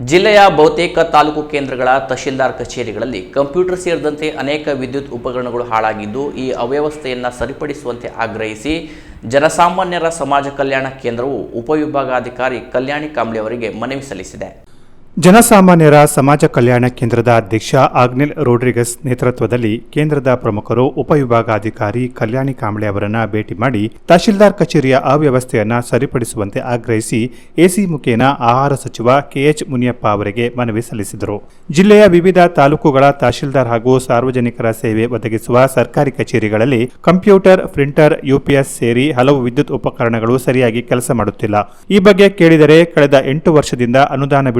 ಜಿಲ್ಲೆಯ ಬಹುತೇಕ ತಾಲೂಕು ಕೇಂದ್ರಗಳ ತಹಶೀಲ್ದಾರ್ ಕಚೇರಿಗಳಲ್ಲಿ ಕಂಪ್ಯೂಟರ್ ಸೇರಿದಂತೆ ಅನೇಕ ವಿದ್ಯುತ್ ಉಪಕರಣಗಳು ಹಾಳಾಗಿದ್ದು, ಈ ಅವ್ಯವಸ್ಥೆಯನ್ನು ಸರಿಪಡಿಸುವಂತೆ ಆಗ್ರಹಿಸಿ ಜನಸಾಮಾನ್ಯರ ಸಮಾಜ ಕಲ್ಯಾಣ ಕೇಂದ್ರವು ಉಪವಿಭಾಗಾಧಿಕಾರಿ ಕಲ್ಯಾಣಿ ಕಾಂಬ್ಳೆ ಅವರಿಗೆ ಮನವಿ ಸಲ್ಲಿಸಿದೆ. ಜನಸಾಮಾನ್ಯರ ಸಮಾಜ ಕಲ್ಯಾಣ ಕೇಂದ್ರದ ಅಧ್ಯಕ್ಷ ಆಗ್ನೆಲ್ ರೋಡ್ರಿಗಸ್ ನೇತೃತ್ವದಲ್ಲಿ ಕೇಂದ್ರದ ಪ್ರಮುಖರು ಉಪವಿಭಾಗಾಧಿಕಾರಿ ಕಲ್ಯಾಣಿ ಕಾಂಬ್ಳೆ ಅವರನ್ನ ಭೇಟಿ ಮಾಡಿ ತಹಶೀಲ್ದಾರ್ ಕಚೇರಿಯ ಅವ್ಯವಸ್ಥೆಯನ್ನು ಸರಿಪಡಿಸುವಂತೆ ಆಗ್ರಹಿಸಿ ಎಸಿ ಮುಖೇನ ಆಹಾರ ಸಚಿವ ಕೆಎಚ್ ಮುನಿಯಪ್ಪ ಅವರಿಗೆ ಮನವಿ ಸಲ್ಲಿಸಿದರು. ಜಿಲ್ಲೆಯ ವಿವಿಧ ತಾಲೂಕುಗಳ ತಹಶೀಲ್ದಾರ್ ಹಾಗೂ ಸಾರ್ವಜನಿಕರ ಸೇವೆ ಒದಗಿಸುವ ಸರ್ಕಾರಿ ಕಚೇರಿಗಳಲ್ಲಿ ಕಂಪ್ಯೂಟರ್, ಪ್ರಿಂಟರ್, ಯುಪಿಎಸ್ ಸೇರಿ ಹಲವು ವಿದ್ಯುತ್ ಉಪಕರಣಗಳು ಸರಿಯಾಗಿ ಕೆಲಸ ಮಾಡುತ್ತಿಲ್ಲ. ಈ ಬಗ್ಗೆ ಕೇಳಿದರೆ ಕಳೆದ ಎಂಟು ವರ್ಷದಿಂದ ಅನುದಾನ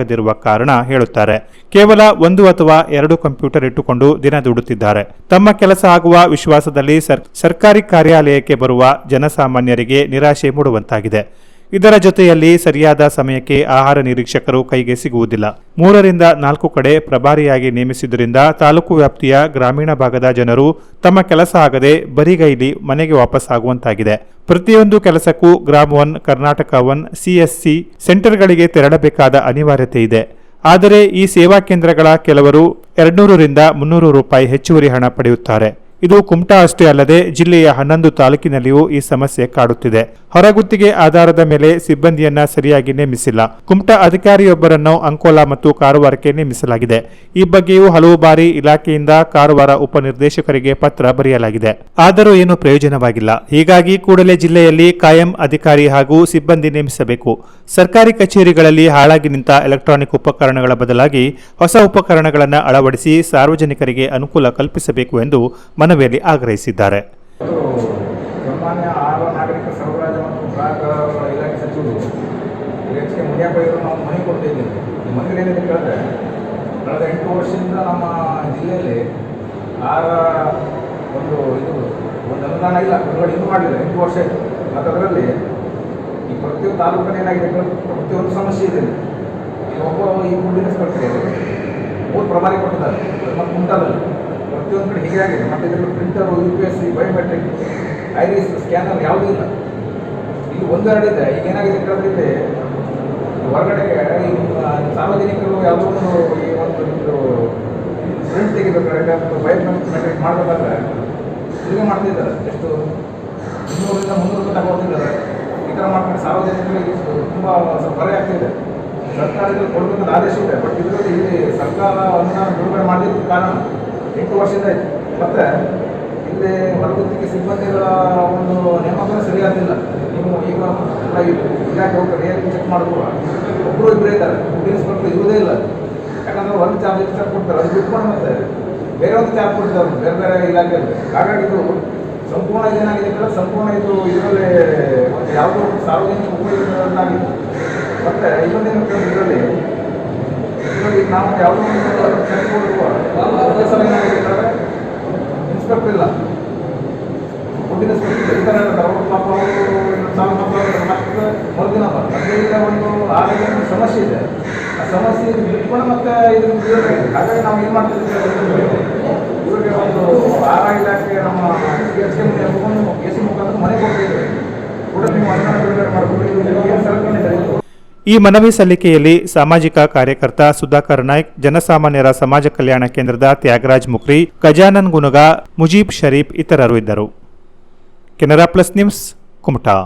ಬಿಡುಗಡೆಯಾಗದಿರುವ ಕಾರಣ ಹೇಳುತ್ತಾರೆ. ಕೇವಲ ಒಂದು ಅಥವಾ ಎರಡು ಕಂಪ್ಯೂಟರ್ ಇಟ್ಟುಕೊಂಡು ದಿನ ದುಡುತ್ತಿದ್ದಾರೆ. ತಮ್ಮ ಕೆಲಸ ಆಗುವ ವಿಶ್ವಾಸದಲ್ಲಿ ಸರ್- ಸರ್ಕಾರಿ ಕಾರ್ಯಾಲಯಕ್ಕೆ ಬರುವ ಜನಸಾಮಾನ್ಯರಿಗೆ ನಿರಾಶೆ ಮೂಡುವಂತಾಗಿದೆ. ಇದರ ಜೊತೆಯಲ್ಲಿ ಸರಿಯಾದ ಸಮಯಕ್ಕೆ ಆಹಾರ ನಿರೀಕ್ಷಕರು ಕೈಗೆ ಸಿಗುವುದಿಲ್ಲ. ಮೂರರಿಂದ ನಾಲ್ಕು ಕಡೆ ಪ್ರಭಾರಿಯಾಗಿ ನೇಮಿಸಿದ್ದರಿಂದ ತಾಲೂಕು ವ್ಯಾಪ್ತಿಯ ಗ್ರಾಮೀಣ ಭಾಗದ ಜನರು ತಮ್ಮ ಕೆಲಸ ಆಗದೆ ಬರಿಗೈಲಿ ಮನೆಗೆ ವಾಪಸ್ ಆಗುವಂತಾಗಿದೆ. ಪ್ರತಿಯೊಂದು ಕೆಲಸಕ್ಕೂ Grama one, Karnataka one CSC ಸೆಂಟರ್ಗಳಿಗೆ ತೆರಳಬೇಕಾದ ಅನಿವಾರ್ಯತೆ ಇದೆ. ಆದರೆ ಈ ಸೇವಾ ಕೇಂದ್ರಗಳ ಕೆಲವರು ಎರಡ್ನೂರರಿಂದ ಮುನ್ನೂರು ರೂಪಾಯಿ ಹೆಚ್ಚುವರಿ ಹಣ ಪಡೆಯುತ್ತಾರೆ. ಇದು ಕುಮಟಾ ಅಷ್ಟೇ ಅಲ್ಲದೆ ಜಿಲ್ಲೆಯ ಹನ್ನೊಂದು ತಾಲೂಕಿನಲ್ಲಿಯೂ ಈ ಸಮಸ್ಯೆ ಕಾಡುತ್ತಿದೆ. ಹೊರಗುತ್ತಿಗೆ ಆಧಾರದ ಮೇಲೆ ಸಿಬ್ಬಂದಿಯನ್ನ ಸರಿಯಾಗಿ ನೇಮಿಸಿಲ್ಲ. ಕುಮಟಾ ಅಧಿಕಾರಿಯೊಬ್ಬರನ್ನು ಅಂಕೋಲಾ ಮತ್ತು ಕಾರವಾರಕ್ಕೆ ನೇಮಿಸಲಾಗಿದೆ. ಈ ಬಗ್ಗೆಯೂ ಹಲವು ಬಾರಿ ಇಲಾಖೆಯಿಂದ ಕಾರವಾರ ಉಪನಿರ್ದೇಶಕರಿಗೆ ಪತ್ರ ಬರೆಯಲಾಗಿದೆ. ಆದರೂ ಏನು ಪ್ರಯೋಜನವಾಗಿಲ್ಲ. ಹೀಗಾಗಿ ಕೂಡಲೇ ಜಿಲ್ಲೆಯಲ್ಲಿ ಕಾಯಂ ಅಧಿಕಾರಿ ಹಾಗೂ ಸಿಬ್ಬಂದಿ ನೇಮಿಸಬೇಕು. ಸರ್ಕಾರಿ ಕಚೇರಿಗಳಲ್ಲಿ ಹಾಳಾಗಿ ನಿಂತ ಎಲೆಕ್ಟ್ರಾನಿಕ್ ಉಪಕರಣಗಳ ಬದಲಾಗಿ ಹೊಸ ಉಪಕರಣಗಳನ್ನು ಅಳವಡಿಸಿ ಸಾರ್ವಜನಿಕರಿಗೆ ಅನುಕೂಲ ಕಲ್ಪಿಸಬೇಕು ಎಂದು ಮನವಿಯಲ್ಲಿ ಆಗ್ರಹಿಸಿದ್ದಾರೆ. ಕಳೆದ ಎಂಟು ವರ್ಷದಿಂದ ನಮ್ಮ ಜಿಲ್ಲೆಯಲ್ಲಿ ಆ ಒಂದು ಒಂದು ಇಲ್ಲ. ವರ್ಷ ಅದರಲ್ಲಿ ಈ ಪ್ರತಿಯೊಂದು ತಾಲೂಕಲ್ಲಿ ಏನಾಗಿದೆ ಪ್ರತಿಯೊಂದು ಸಮಸ್ಯೆ ಇದೆ. ಈ ಒಬ್ಬ ಈ ಮುಂದಿನ ಸ್ಪರ್ಧೆ ಮೂರು ಪ್ರಭಾರಿ ಕೊಟ್ಟಿದ್ದಾರೆ. ಮತ್ತು ಮುಂತಾದಲ್ಲಿ ಪ್ರತಿಯೊಂದು ಕಡೆ ಹೀಗೆ ಆಗಿದೆ. ಮತ್ತು ಇದರಲ್ಲಿ printer U P S C biometric iris scanner ಯಾವುದೂ ಇಲ್ಲ. ಇಲ್ಲಿ ಒಂದೆರಡಿದೆ ಈಗ ಏನಾಗಿದೆ ಕೇಳಿದ್ರೆ ಹೊರಗಡೆ ಸಾರ್ವಜನಿಕರು ಯಾವುದೋ ಒಂದು ಈ ಒಂದು ನಿಮ್ಮದು ಪ್ರಿಂಟ್ ತೆಗಿಬೇಕಾದ್ರೆ ಬಯೋಮೆಟ್ರಿಕ್ ಮಾಡಬೇಕಾದ್ರೆ ಇಲ್ಲಿಗೆ ಮಾಡ್ತಿದ್ದಾರೆ. ಎಷ್ಟು ಇನ್ನೂರಿಂದ ಮುನ್ನೂರು ರೂಪಾಯಿ ತಗೊಳ್ತಿದ್ದಾರೆ. ಈ ಥರ ಮಾಡ್ಕೊಂಡು ಸಾರ್ವಜನಿಕರಿಗೆ ತುಂಬ ಹೊರೆ ಆಗ್ತಿದೆ. ಸರ್ಕಾರದಲ್ಲಿ ಕೊಡಬೇಕಂತ ಆದೇಶ ಇದೆ. ಬಟ್ ಇದರಲ್ಲಿ ಇಲ್ಲಿ ಸರ್ಕಾರ ಬಿಡುಗಡೆ ಮಾಡಿದ ಕಾರಣ ಎಂಟು ವರ್ಷದಿಂದ ಆಯಿತು. ಮತ್ತು ಇಲ್ಲಿ ಹೊರಗುತ್ತಿಗೆ ಸಿಬ್ಬಂದಿಗಳ ಒಂದು ನೇಮಕ ಸರಿಯಾಗಿಲ್ಲ. ನೀವು ಈಗ ಇಲಾಖೆ ಹೋಗ್ತಾರೆ ಏನು ಚೆಕ್ ಮಾಡಿದ್ರು ಒಬ್ಬರು ಇಬ್ಬರೇ ಇದ್ದಾರೆ. ಇನ್ಸ್ಪೆಕ್ಟರ್ ಇರುವುದೇ ಇಲ್ಲ. ಯಾಕಂದ್ರೆ ಒಂದು ಚಾರ್ಜ್ ಚಾರ್ಜ್ ಕೊಡ್ತಾರೆ. ಅದು ಬಿಟ್ಕೊಂಡು ಮತ್ತೆ. ಬೇರೆ ಒಂದು ಚಾರ್ಜ್ ಕೊಡ್ತಾರೆ ಬೇರೆ ಬೇರೆ ಇಲಾಖೆಯಲ್ಲಿ. ಹಾಗಾಗಿ ಇದು ಸಂಪೂರ್ಣ ಏನಾಗಿದೆ ಅಂದರೆ ಸಂಪೂರ್ಣ ಇದು ಇದರಲ್ಲಿ ಒಂದು ಯಾವುದೋ ಒಂದು ಸಾರ್ವಜನಿಕ ಉಪಯೋಗಗಳನ್ನಾಗಿದೆ. ಮತ್ತು ಇನ್ನೊಂದೇನು ಇದರಲ್ಲಿ ಇದರಲ್ಲಿ ನಾವು ಯಾವುದೋ ಒಂದು ಚೆಕ್ ಕೊಡುವ ಒಂದೇ ಸಲ ಇನ್ಸ್ಪೆಕ್ಟರ್ ಇಲ್ಲ. ಮುಂದಿನ ಇರ್ತಾರೆ ಪಾಪ ಸಾಲ ಮತ್ತೆ ಮರುದಿನ ಅದರಿಂದ ಒಂದು ಆರೋಗ್ಯ ಸಮಸ್ಯೆ ಇದೆ. ಆ ಸಮಸ್ಯೆ ಬಿಟ್ಕೊಂಡು ಮತ್ತೆ ಇದನ್ನು ಹಾಗಾಗಿ ನಾವು ಏನು ಮಾಡ್ತಿದ್ದೀವಿ ಅಂದ್ರೆ ಇವರಿಗೆ ಒಂದು ಆಹಾರ ಇಲಾಖೆ ನಮ್ಮ C H K A C ಮುಖಾಂತರ ಮನೆ ಕೊಡ್ತಿದ್ದೀವಿ ಕೂಡ ನೀವು ಅನುದಾನ ಬಿಡುಗಡೆ ಮಾಡಿಕೊಂಡು ಇದು ಏನು ಸರ್ಕೊಂಡಿದ್ದಾರೆ ಈ ಮನವಿ ಸಲ್ಲಿಕೆಯಲ್ಲಿ ಸಾಮಾಜಿಕ ಕಾರ್ಯಕರ್ತ ಸುಧಾಕರ್ ನಾಯ್ಕ್, ಜನಸಾಮಾನ್ಯರ ಸಮಾಜ ಕಲ್ಯಾಣ ಕೇಂದ್ರದ ತ್ಯಾಗರಾಜ್ ಮುಖ್ರಿ ಗಜಾನನ್ ಗುನಗ, ಮುಜೀಬ್ ಶರೀಫ್ ಇತರರು ಇದ್ದರು. Canara plus news Kumta.